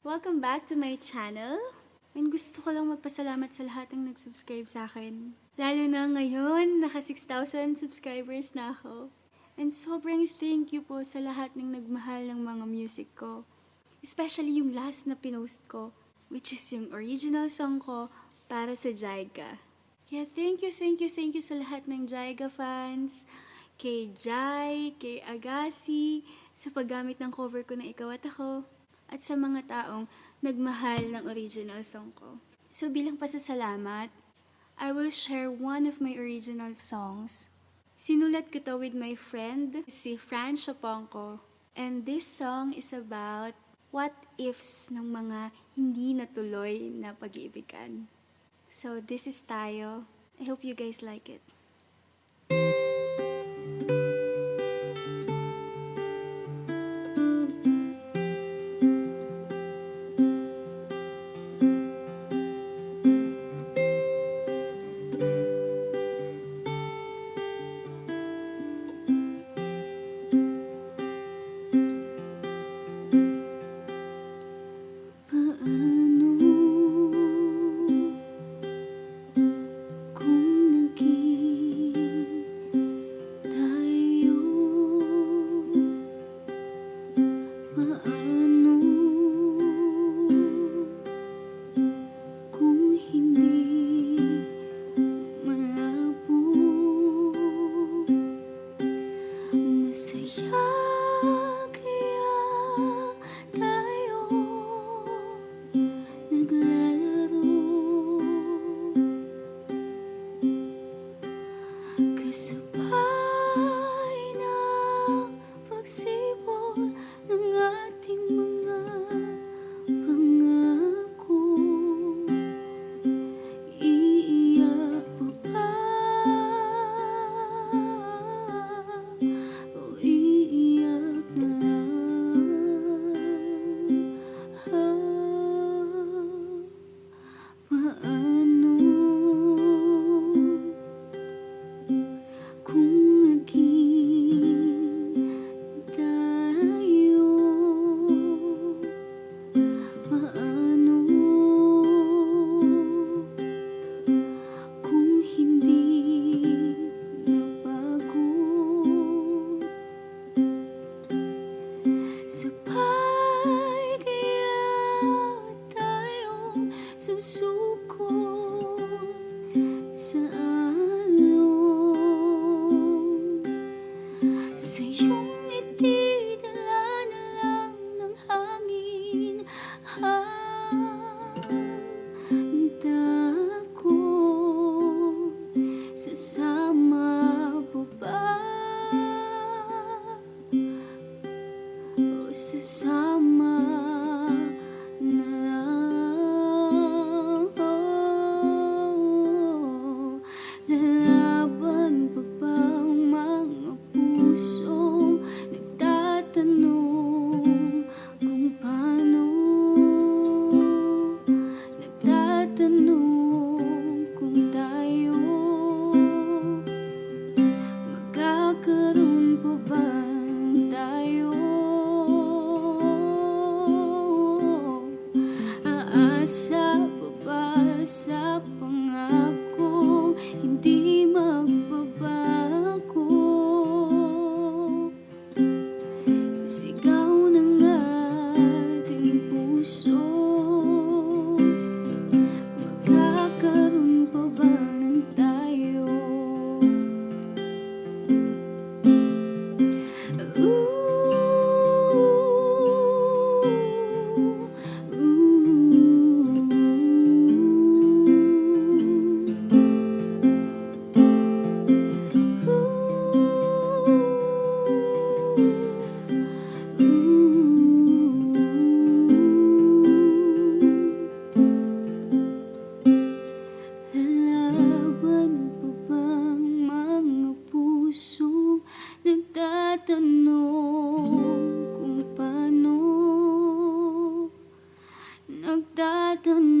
Welcome back to my channel. And gusto ko lang magpasalamat sa lahat ng nag-subscribe sa akin. Lalo na ngayon, naka 6,000 subscribers na ako. And sobrang thank you po sa lahat ng nagmahal ng mga music ko. Especially yung last na pinost ko, which is yung original song ko para sa Jaiga. Kaya thank you, thank you, thank you sa lahat ng Jaiga fans, kay Jai, kay Agassi, sa paggamit ng cover ko na Ikaw at Ako, at sa mga taong nagmahal ng original song ko. So bilang pasasalamat, I will share one of my original songs. Sinulat ko to with my friend, si Fran Shopongko. And this song is about what ifs ng mga hindi natuloy na pag-iibigan. So this is tayo. I hope you guys like it. Susuko sa alon Sa iyong ngiti dala na lang ng hangin Handa ko Sasama mo ba? O sasama umaasa pa sa pangako? hagdadana